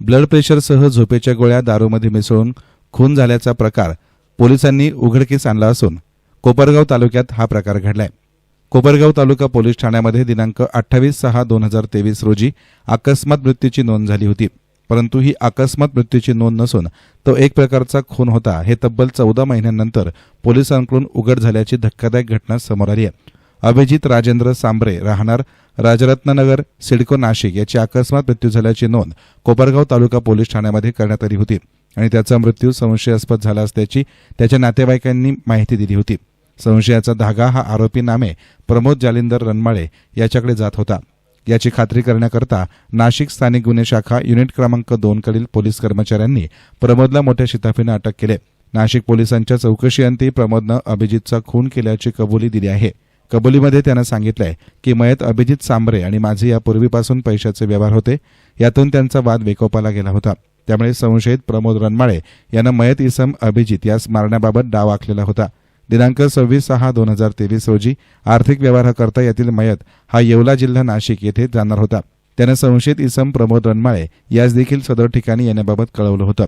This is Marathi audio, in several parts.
ब्लड प्रेशरसह झोपेच्या गोळ्या दारूमध्ये मिसळून खून झाल्याचा प्रकार पोलिसांनी उघडकीस आणला असून कोपरगाव तालुक्यात हा प्रकार घडलाय. कोपरगाव तालुका पोलीस ठाण्यामध्ये दिनांक अठ्ठावीस सहा दोन हजार तेवीस रोजी अकस्मात मृत्यूची नोंद झाली होती. परंतु ही अकस्मात मृत्यूची नोंद नसून तो एक प्रकारचा खून होता. हे तब्बल चौदा महिन्यानंतर पोलिसांकडून उघड झाल्याची धक्कादायक घटना समोर आली आहे. अभिजित राजेंद्र सांबरे राहणार राजरत्ननगर सिडको नाशिक याची अकस्मात मृत्यू झाल्याची नोंद कोपरगाव तालुका पोलीस ठाण्यामध्ये करण्यात आली होती आणि त्याचा मृत्यू संशयास्पद झाला असल्याची त्याच्या नातेवाईकांनी माहिती दिली होती. संशयाचा धागा हा आरोपी नामे प्रमोद जालिंदर रनमाळे याच्याकडे जात होता. याची खात्री करण्याकरता नाशिक स्थानिक गुन्हे शाखा युनिट क्रमांक दोनकडील पोलीस कर्मचाऱ्यांनी प्रमोदला मोठ्या शिताफीनं अटक केले. नाशिक पोलिसांच्या चौकशीअंती प्रमोदनं अभिजितचा खून केल्याची कबुली दिली आहे. कबुलीमध्ये त्यानं सांगितलंय की मयत अभिजित सांबरे आणि माझे यापूर्वीपासून पैशाचे व्यवहार होते यातून त्यांचा वाद वेकोपाला गेला होता. त्यामुळे संशयित प्रमोद रनमाळे यानं मयत इसम अभिजित यास मारण्याबाबत डाव आखलेला होता. दिनांक सव्वीस सहा दोन हजार तेवीस रोजी आर्थिक व्यवहाराकरता यातील मयत हा येवला जिल्हा नाशिक येथे जाणार होता. त्यानं संशयित इसम प्रमोद रनमाळे यास देखील सदर ठिकाणी येण्याबाबत कळवलं होतं.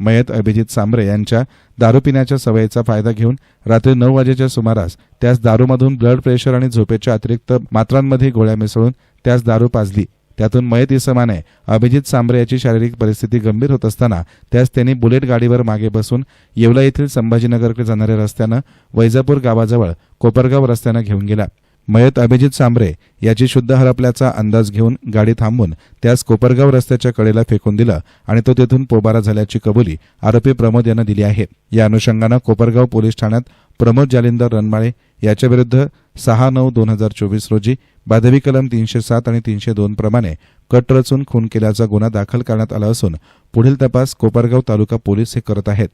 मयत अभिजित सांबरे यांच्या दारू पिण्याच्या सवयीचा फायदा घेऊन रात्री नऊ वाजेच्या सुमारास त्यास दारूमधून ब्लड प्रेशर आणि झोपेच्या अतिरिक्त मात्रांमध्ये गोळ्या मिसळून त्यास दारू पाजली. त्यातून मयत इसमाने अभिजित सांबरे याची शारीरिक परिस्थिती गंभीर होत असताना त्यास त्यांनी बुलेट गाडीवर मागे बसून येवला येथील संभाजीनगरकडे जाणाऱ्या रस्त्यानं वैजापूर गावाजवळ कोपरगाव रस्त्यानं घेऊन गेला. मयत अभिजित सांबरे याची शुद्ध हरपल्याचा अंदाज घेऊन गाडी थांबवून त्यास कोपरगाव रस्त्याच्या कडेला फेकून दिलं आणि तो तेथून पोबारा झाल्याची कबुली आरोपी प्रमोद यानं दिली आहे. या अनुषंगानं कोपरगाव पोलीस ठाण्यात प्रमोद जालिंदर रनमाळे याच्याविरुद्ध सहा नऊ दोन हजार चोवीस रोजी बाधवी कलम तीनशे सात आणि तीनशे दोन प्रमाणे कट रचून खून केल्याचा गुन्हा दाखल करण्यात आला असून पुढील तपास कोपरगाव तालुका पोलीस हे करत आहेत.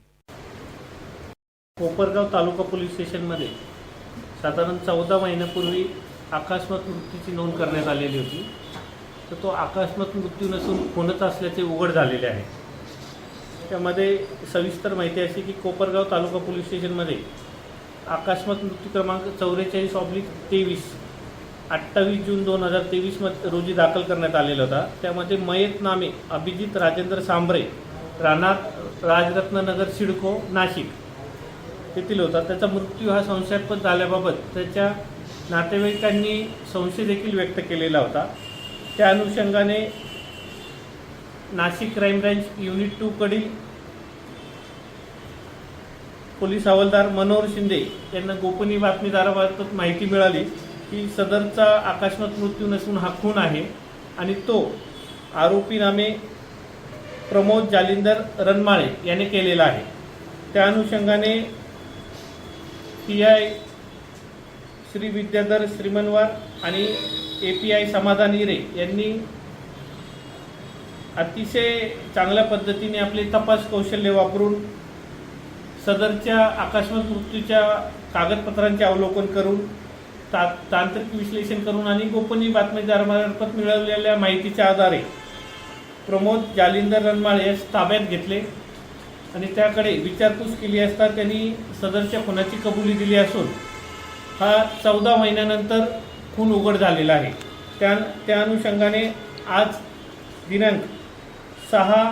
कोपरगाव तालुका पोलीस स्टेशनमध्ये साधारण चौदा महिन्यापूर्वी अकस्मात मृत्यूची नोंद करण्यात आलेली होती. तर तो अकस्मात मृत्यू नसून खूनच असल्याचे उघड झालेले आहे. त्यामध्ये सविस्तर माहिती अशी की कोपरगाव तालुका पोलीस स्टेशनमध्ये अकस्मात मृत्यू क्रमांक चौवेचाळीस ऑब्लिक तेवीस अठ्ठावीस जून दोन हजार तेवीसमध्ये रोजी दाखल करण्यात आलेला होता. त्यामध्ये मयत नामे अभिजित राजेंद्र सांबरे राहणार राजरत्ननगर सिडको नाशिक. तेथील होता. त्याचा मृत्यू हा संशयास्पद झाल्याबाबत त्याच्या नातेवाईकांनी संशय देखील व्यक्त केलेला होता. त्या अनुषंगाने Nashik crime branch unit two कडील पोलीस हवालदार मनोहर शिंदे यांना गोपनीय बातमीदाराबाबत माहिती मिळाली की सदरचा आकाशवात मृत्यू नसून हा खून आहे आणि तो आरोपी नामे प्रमोद जालिंदर रनमाळे याने केलेला आहे. त्या अनुषंगाने पी आय श्री विद्याधर श्रीमनवार आणि ए पी आय समाधान इरे यांनी अतिशय चांगल्या पद्धतीने आपले तपास कौशल्य वापरून सदरच्या आकस्मिक मृत्यूच्या कागदपत्रांचे अवलोकन करून ता तांत्रिक विश्लेषण करून आणि गोपनीय बातमीदारामार्फत मिळवलेल्या माहितीच्या आधारे प्रमोद जालिंदर रनमाळ यास ताब्यात घेतले. आणि त्याकडे विचारपूस केली असता त्यांनी सदरच्या खुनाची कबुली दिली असून हा चौदा महिन्यानंतर खून उघड झालेला आहे. त्या त्या अनुषंगाने आज दिनांक सहा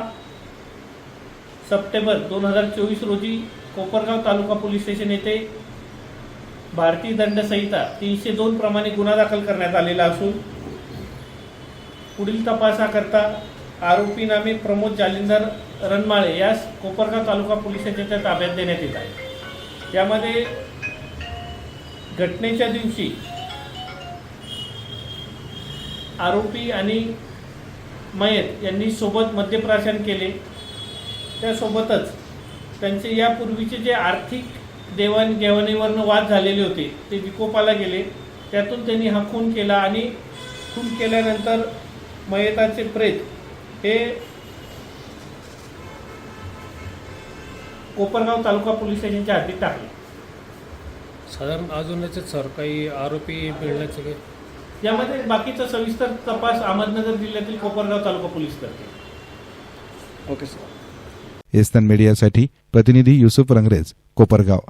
सप्टेंबर दोन हजार चोवीस रोजी कोपरगाव तालुका पोलीस स्टेशन येथे भारतीय दंड संहिता तीनशे दोन प्रमाणे गुन्हा दाखल करण्यात आलेला असून पुढील तपासाकरता आरोपी नामे प्रमोद जालिंदर रणमाळे यास कोपरगाव तालुका पोलिसांच्या ताब्यात देण्यात येत आहे. यामध्ये घटनेच्या दिवशी आरोपी आणि मयत यांनी सोबत मद्यप्राशन केले. त्यासोबतच त्यांचे यापूर्वीचे जे आर्थिक देवाणघेवाणीवरनं वाद झालेले होते ते विकोपाला गेले. त्यातून त्यांनी हा खून केला आणि खून केल्यानंतर मयताचे प्रेत हे कोपरगाव तालुका पोलीस स्टेशनच्या हद्दीत टाकले साधारण अजून याच्यात सर काही आरोपी मिळण्याचे काही? यामध्ये बाकीचा सविस्तर तपास अहमदनगर जिल्ह्यातील कोपरगाव तालुका पोलीस करते. एस्तन मीडियासाठी प्रतिनिधी युसुफ रंगरेज कोपरगाव.